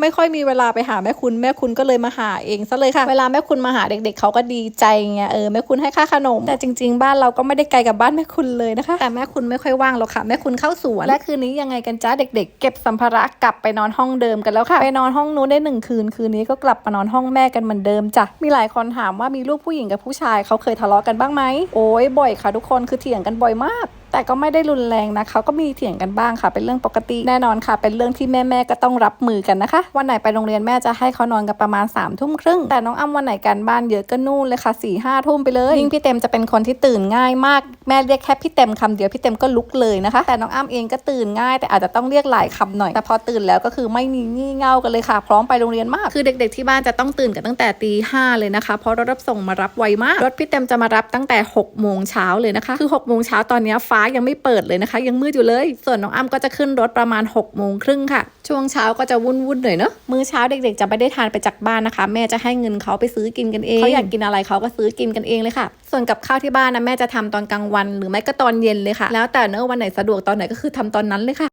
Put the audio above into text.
ไม่ค่อยมีเวลาไปหาแม่คุณแม่คุณก็เลยมาหาเองซะเลยค่ะ เวลาแม่คุณมาหาเด็ก ๆ เขาก็ดีใจไงเออแม่คุณให้ค่าขนม แต่จริง ๆ บ้านเราก็ไม่ได้ไกลกับบ้านแม่คุณเลยนะคะ แต่แม่คุณไม่ค่อยว่างหรอกค่ะแม่คุณเข้าสวนและคืนนี้ยังไงกันจ้าเด็ก ๆ เก็บสัมภาระกลับไปนอนห้องเดิมกันแล้วค่ะ ไปนอนห้องนู้นได้หนึ่งคืนคืนนี้ก็กลับมานอนห้องแม่กันเหมือนเดิมจ้ะมีหลายคนถามว่ามีลูกผู้หญิงกับผู้ชายเขาเคยทะเลาะกันบ้างไหมโอ้ยบ่อยค่ะทุกคนคือเถียงกันบ่อยมาก แต่ก็ไม่ได้รุนแรงนะเขาก็มีเถียงกันบ้างค่ะ เป็นเรื่องปกติแน่นอนค่ะ เป็นเรื่องที่แม่แม่ๆก็ต้องรับมือกันนะคะ วันไหนไปโรงเรียนแม่จะให้เขานอนกันประมาณ3ามทุ่มครึ่งแต่น้องอ้ำวันไหนกันบ้านเยอะก็นู่นเลยค่ะสี่ห้าทุ่มไปเลยยิ่งพี่เต็มจะเป็นคนที่ตื่นง่ายมากแม่เรียกแค่พี่เต็มคำเดียวพี่เต็มก็ลุกเลยนะคะ แต่น้องอ้ำเองก็ตื่นง่าย แต่อาจจะต้องเรียกหลายคำหน่อยแต่พอตื่นแล้วก็คือไม่มีงี่เง่ากันเลยค่ะ พร้อมไปโรงเรียนมากคือเด็ก ๆที่บ้านจะต้องตื่นกันตั้งแต่ตีห้าเลยนะคะเพราะรถรับส่งมารับไวมากรถพี่เต็มจะมารับตั้งแต่6กโมงเช้าเลยนะคะคือ6กโมงเช้าตอนนี้ฟ้ายังไม่เปิดเลยนะคะ ยังมืดอยู่เลย ส่วนน้องอ้ำก็จะขึ้นรถประมาณ6กโมงครึ่งค่ะ ช่วงเช้าก็จะวุ่นวุ่นๆหน่อยเนอะมื้อเช้าเด็กๆจะไม่ได้ทานไปจากบ้านนะคะ แม่จะให้เงินเขาไปซื้อกินกันเองเขาอยากกินอะไรเขาก็ซื้อกินกันเองเลยค่ะ ส่วนกับข้าวที่บ้านนะแม่จะทำตอนกลางวัน หรือไม่ก็ตอนเย็นเลยค่ะ แล้วแต่เนอะวันไหนสะดวกตอนไหนก็คือทำตอนนั้นเลยค่ะ